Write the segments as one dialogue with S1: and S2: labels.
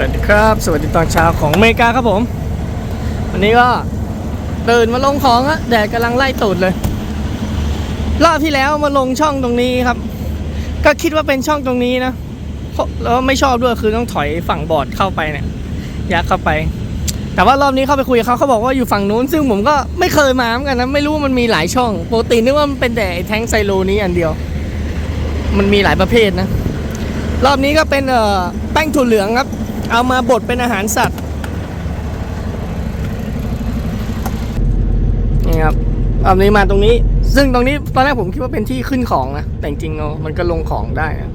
S1: สวัสดีครับ สวัสดีตอนเช้าของอเมริกาครับผม วันนี้ก็ตื่นมาลงของอะแดดกำลังไล่ตูดเลย รอบที่แล้วมาลงช่องตรงนี้ครับ ก็คิดว่าเป็นช่องตรงนี้นะแล้วไม่ชอบด้วยคือต้องถอยฝั่งบอร์ดเข้าไปเนี่ยยักเข้าไป แต่ว่ารอบนี้เข้าไปคุยกับเขาเขาบอกว่าอยู่ฝั่งนู้น ซึ่งผมก็ไม่เคยมาเหมือนกันนะไม่รู้มันมีหลายช่องปกตินึกว่ามันเป็นแต่ไอ้แท้งไซโลนี้อันเดียว มันมีหลายประเภทนะ รอบนี้ก็เป็นเอ่อแป้งถั่วเหลืองครับ เอามาบดเป็นอาหารสัตว์นี่ครับอบนี้มาตรงนี้ ซึ่งตรงนี้ตอนแรกผมคิดว่าเป็นที่ขึ้นของนะแต่จริงๆเอามันก็ลงของได้นะ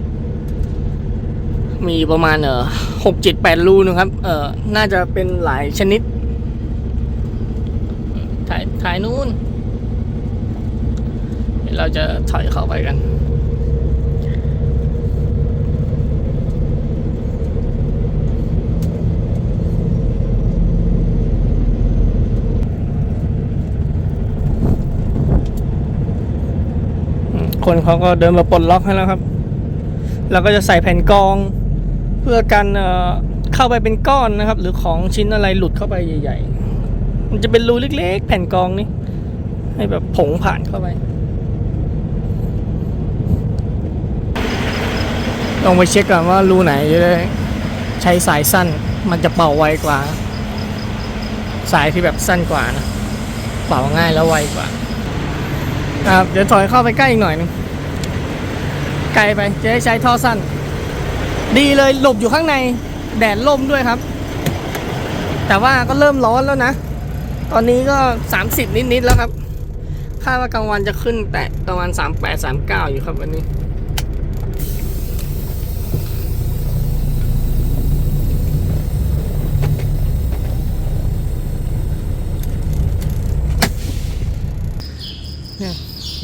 S1: มีประมาณเออหกเจ็ดแปดรูนะครับ เออน่าจะเป็นหลายชนิด ถ่ายถ่ายนู้นเราจะถอยเข้าไปกัน คนเขาก็เดินมาปลดล็อกให้แล้วครับ เราก็จะใส่แผ่นกอง เพื่อกันเข้าไปเป็นก้อนนะครับ หรือของชิ้นอะไรหลุดเข้าไปใหญ่ ๆ มันจะเป็นรูเล็ก ๆ แผ่นกองนี่ให้แบบผงผ่านเข้าไปลองไปเช็คก่อนว่ารูไหนจะได้ใช้สายสั้นมันจะเป่าไวกว่า สายที่แบบสั้นกว่านะ เป่าง่ายแล้วไวกว่า ครับเดี๋ยวถอยเข้าไปใกล้อีกหน่อยหนึงไกลไปจะได้ใช้ท่อสั้น ดีเลยหลบอยู่ข้างในแดดล่มด้วยครับ แต่ว่าก็เริ่มร้อนแล้วนะ ตอนนี้ก็ 30 นิด ๆ แล้วครับคาดว่ากลางวันจะขึ้นแต่ประมาณ 38 39 อยู่ครับวันนี้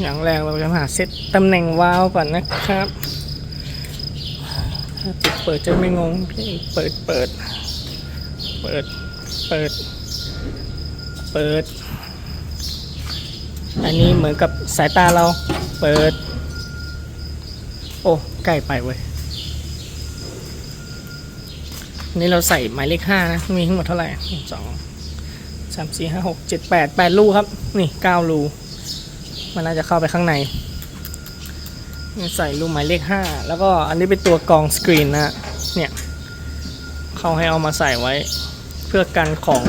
S1: อย่างแรกเราจะหาเซตตำแหน่งวาล์วก่อนนะครับถ้าปิดเปิดจะไม่งงพี่เปิดเปิด เปิด เปิด เปิด อันนี้เหมือนกับสายตาเรา เปิด โอ้ใกล้ไปเว้ยนนี้เราใส่หมายเลขห้านะ มีทั้งหมดเท่าไหร่หนึ่งสองสามสี่ห้าหกเจ็ดแปดแปดลูครับ นี่เก้าลู มันน่าจะเข้าไปข้างใน ใส่รูหมายเลขห้าแล้วก็อันนี้เป็นตัวกรองสกรีนนะเนี่ยเขาให้เอามาใส่ไว้ เพื่อกันของ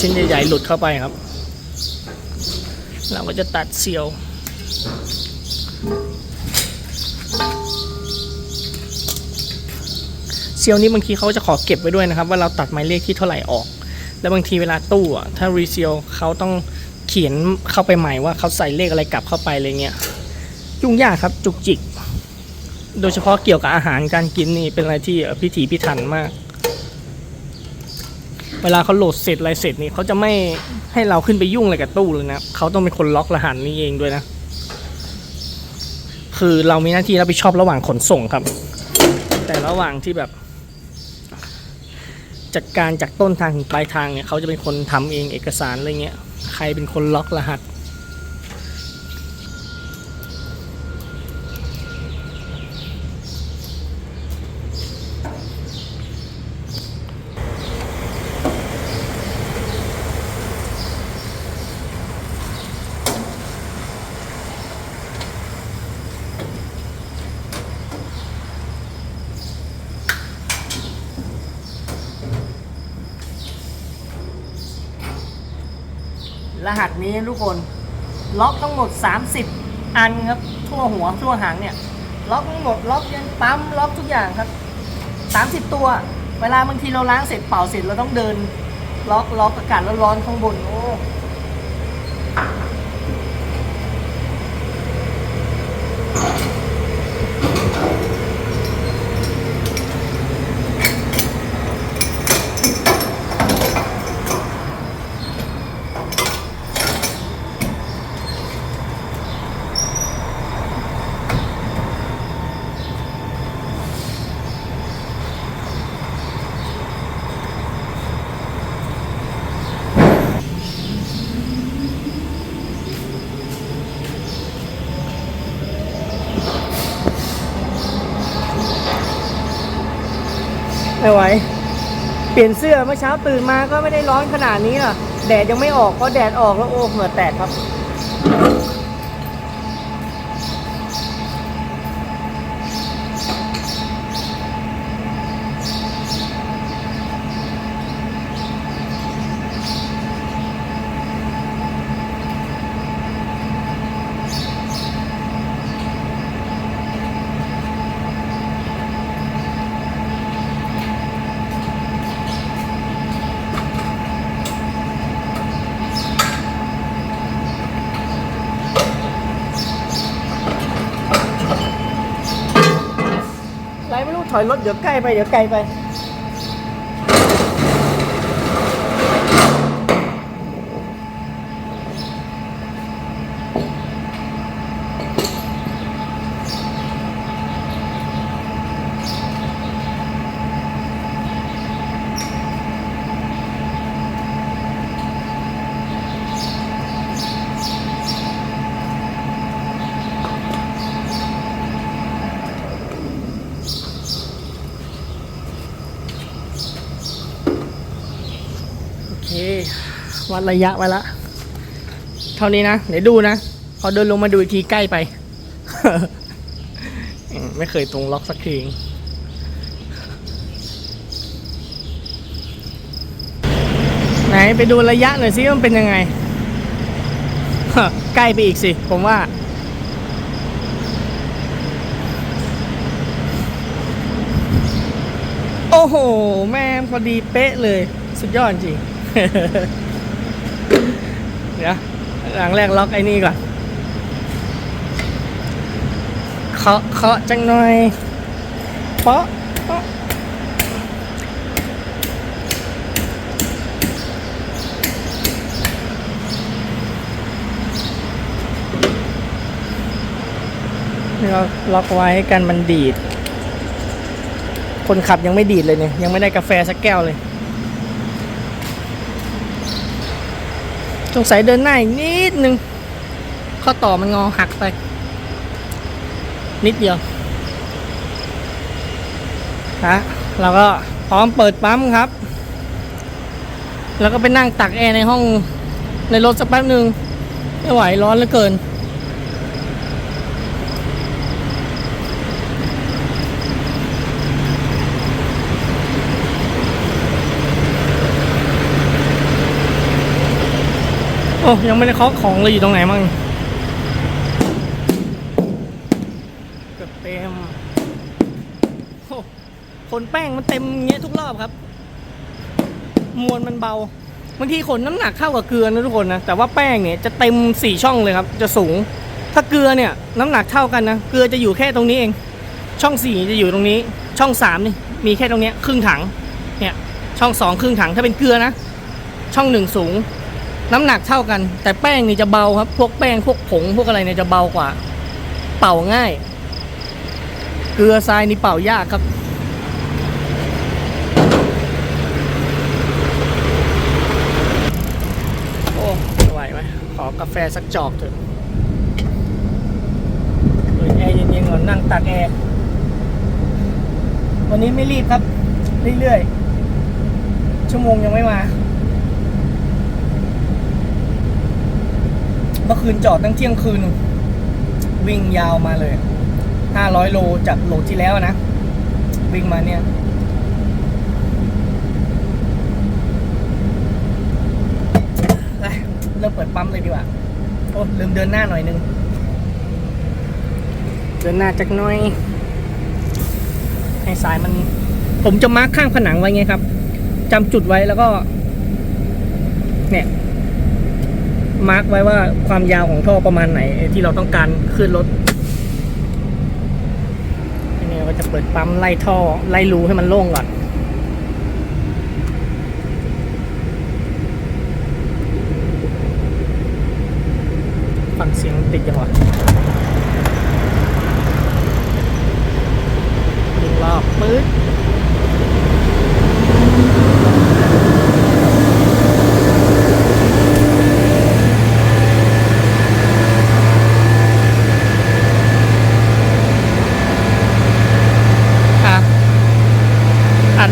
S1: ชิ้นใหญ่ๆหลุดเข้าไปครับ เราก็จะตัดเซียวเซียวนี้บางทีเขาจะขอเก็บไว้ด้วยนะครับ ว่าเราตัดหมายเลขที่เท่าไหร่ออก แล้วบางทีเวลาตู้อะถ้ารีเซียลเขาต้อง เขียนเข้าไปใหม่ว่าเขาใส่เลขอะไรกลับเข้าไปอะไรเงี้ยยุ่งยากครับจุกจิก โดยเฉพาะเกี่ยวกับอาหารการกินนี่เป็นอะไรที่พิถีพิถันมาก เวลาเขาโหลดเสร็จอะไรเสร็จนี่เขาจะไม่ให้เราขึ้นไปยุ่งอะไรกับตู้เลยนะเขาต้องเป็นคนล็อกรหัสนี้เองด้วยนะ คือเรามีหน้าที่รับผิดชอบระหว่างขนส่งครับ แต่ระหว่างที่แบบจัดการจากต้นทางถึงปลายทางเนี่ยเขาจะเป็นคนทำเองเอกสารอะไรเงี้ย ใครเป็นคนล็อกรหัส รหัสนี้ทุกคน ล็อกทั้งหมด 30 อันครับ ทั่วหัวทั่วหางเนี่ย ล็อกทั้งหมดล็อกยันปั๊มล็อกทุกอย่างครับ 30 ตัว เวลาบางทีเราล้างเสร็จเป่าเสร็จเราต้องเดิน ล็อกล็อกอากาศร้อนๆข้างบนโอ้ ไม่ไหว เปลี่ยนเสื้อเมื่อเช้าตื่นมาก็ไม่ได้ร้อนขนาดนี้หรอแดดยังไม่ออกเพราะแดดออกแล้วโอ้เหงื่อแตกครับ ไรไม่รู้ถอยรถเดี๋ยวใกล้ไปเดี๋ยวไกลไป วัดระยะไว้ละ เท่านี้นะ เดี๋ยวดูนะ พอเดินลงมาดูอีกทีใกล้ไป ไม่เคยตรงล็อกสักทีไหนไปดูระยะหน่อยสิว่ามันเป็นยังไง ใกล้ไปอีกสิ ผมว่าโอ้โห แม่พอดีเป๊ะเลย สุดยอดจริง เดี๋ยวหลังแรกล็อกไอ้นี่ก่อนเคาะเคาะจังหน่อยเปาะเปาะเราล็อกไว้กันมันดีด คนขับยังไม่ดีดเลยเนี่ย ยังไม่ได้กาแฟสักแก้วเลย สงสัยเดินหน้าอีกนิดนึง ข้อต่อมันงอหักไป นิดเดียวฮะเราก็พร้อมเปิดปั๊มครับ แล้วก็ไปนั่งตักแอร์ในห้องในรถสักแป๊บหนึ่งไม่ไหวร้อนเหลือเกิน โอ้ยังไม่ได้เคาะของเลยอยู่ตรงไหนมั่งเกือบเต็มโอ้ขนแป้งมันเต็มเงี้ยทุกรอบครับ มวลมันเบาบางทีขนน้ำหนักเท่ากับเกลือนะทุกคนนะแต่ว่าแป้งเนี่ยจะเต็มสี่ช่องเลยครับ จะสูง ถ้าเกลือเนี่ยน้ำหนักเท่ากันนะเกลือจะอยู่แค่ตรงนี้เอง ช่องสี่จะอยู่ตรงนี้ ช่องสามนี่มีแค่ตรงเนี้ยครึ่งถังเนี่ยช่องสองครึ่งถังถ้าเป็นเกลือนะ ช่องหนึ่งสูง น้ำหนักเท่ากัน แต่แป้งนี่จะเบาครับ พวกแป้งพวกผงพวกอะไรเนี่ยจะเบากว่า เป่าง่าย เกลือทรายนี่เป่ายากครับโอ้ไหวไหมขอกาแฟสักจอกเถอะเปิดแอร์เย็นๆก่อนนั่งตากแอร์วันนี้ไม่รีบครับ เรื่อยๆชั่วโมงยังไม่มา เมื่อคืนจอดตั้งเที่ยงคืน วิ่งยาวมาเลย500โลจากโหลดที่แล้วนะ วิ่งมาเนี่ย เริ่มเปิดปั๊มเลยดีกว่า โอ้ลืมเดินหน้าหน่อยนึง เดินหน้าจักหน่อย ให้สายมัน ผมจะมาร์คข้างผนังไว้ไงครับจำจุดไว้แล้วก็ เนี่ย มาร์กไว้ว่าความยาวของท่อประมาณไหนที่เราต้องการขึ้นรถทีนี้เราจะเปิดปั๊มไล่ท่อไล่รูให้มันโล่งก่อนฟังเสียงติดยังวะดึงรอบปื๊ด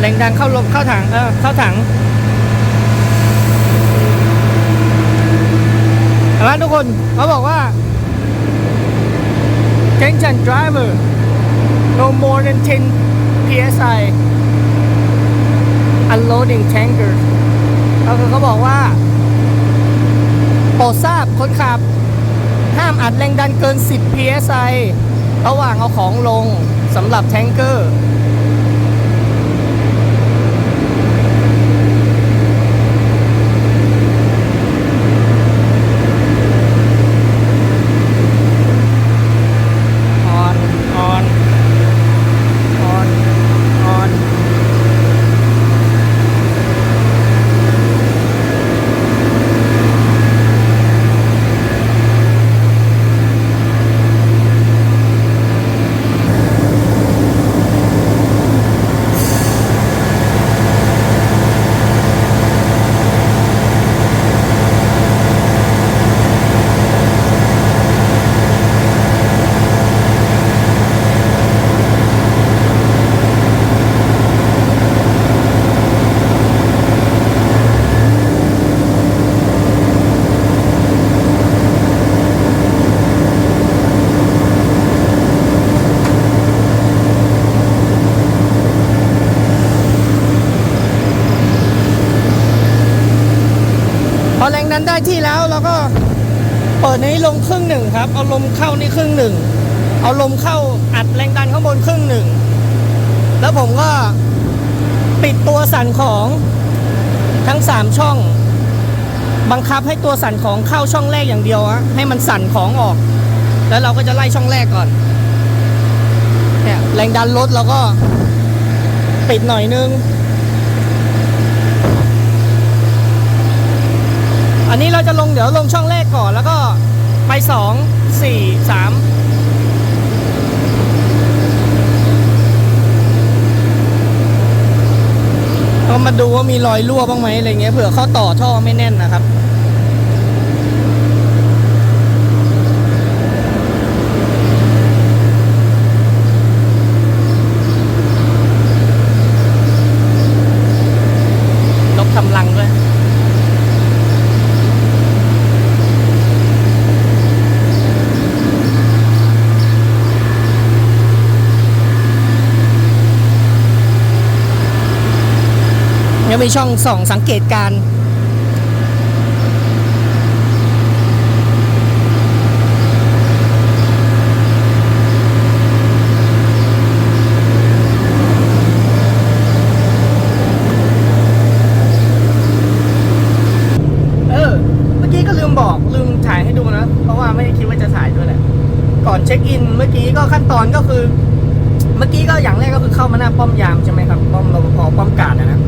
S1: แรงดันเข้าลมเข้าถังเออเข้าถังเห็นไหมทุกคนเขาบอกว่า tension driver no more than 10 psi unloading tanker ก็คือเขาบอกว่าโปรดทราบคนขับ ห้ามอัดแรงดันเกิน 10 psi ระหว่างเอาของลงสำหรับแทงเกอร์ ออน ออน ออน ออน พอแรงดันได้ที่แล้วเราก็เปิดในนี้ลงครึ่งหนึ่ง ครับ เอาลมเข้านี่ครึ่งหนึ่ง เอาลมเข้าอัดแรงดันข้างบนครึ่งหนึ่ง แล้วผมก็ปิดตัวสั่นของทั้งสามช่อง บังคับให้ตัวสั่นของเข้าช่องแรกอย่างเดียวอะให้มันสั่นของออก แล้วเราก็จะไล่ช่องแรกก่อนเนี่ยแรงดันลดเราก็ปิดหน่อยนึง อันนี้เราจะลงเดี๋ยวลงช่องแรกก่อนแล้วก็ ไปสองสี่สามก็มาดูว่ามีรอยรั่วบ้างไหมอะไรเงี้ยเผื่อเขาต่อท่อไม่แน่นนะครับ ลบกำลังด้วย ยังมีช่องสองสังเกตการเออเมื่อกี้ก็ลืมบอกลืมถ่ายให้ดูนะเพราะว่าไม่คิดว่าจะถ่ายด้วยแหละก่อนเช็คอินเมื่อกี้ก็ขั้นตอนก็คือ เมื่อกี้ก็อย่างแรกก็คือเข้ามาหน้าป้อมยามใช่ไหมครับป้อมรปภป้อมกาดนะนะ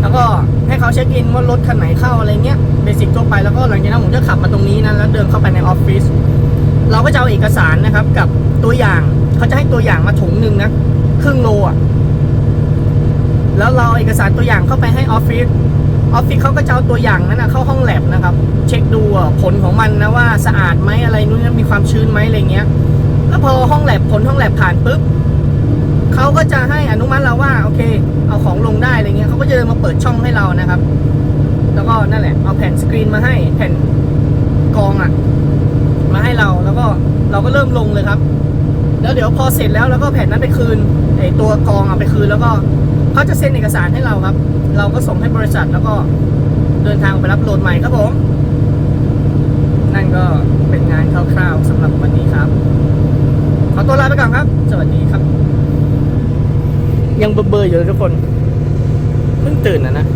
S1: แล้วก็ให้เขาเช็คอินว่ารถคันไหนเข้าอะไรเงี้ยเบสิกทั่วไปแล้วก็หลังจากนั้นผมจะขับมาตรงนี้นะแล้วเดินเข้าไปในออฟฟิศเราก็จะเอาเอกสารนะครับ กับตัวอย่างเขาจะให้ตัวอย่างมาถุงหนึ่งนะครึ่งโลอะแล้วเราเอกสารตัวอย่างเข้าไปให้ออฟฟิศออฟฟิศเขาก็จะเอาตัวอย่างนั้นนะเข้าห้องแลบนะครับ เช็คดูผลของมันนะว่าสะอาดไหมอะไรนู้นมีความชื้นไหมอะไรเงี้ยแล้วพอห้องแลบผลห้องแลบผ่านปุ๊บ เขาก็จะให้อนุมัติเราว่าโอเค เอาของลงได้อะไรเงี้ยเขาก็จะเดินมาเปิดช่องให้เรานะครับ แล้วก็นั่นแหละ เอาแผ่นสกรีนมาให้แผ่นกองอะมาให้เราแล้วก็เราก็เริ่มลงเลยครับ แล้วเดี๋ยวพอเสร็จแล้วเราก็แผ่นนั้นไปคืนไอตัวกองเอาไปคืนแล้วก็เขาจะเซ็นเอกสารให้เราครับ เราก็ส่งให้บริษัทแล้วก็เดินทางไปรับโหลดใหม่ครับผมนั่นก็เป็นงานคร่าวๆสำหรับวันนี้ครับ ขอตัวลาไปก่อนครับ สวัสดีครับ ยังเบอร์เบอยู่เลยทุกคน เพิ่งตื่นนะนะ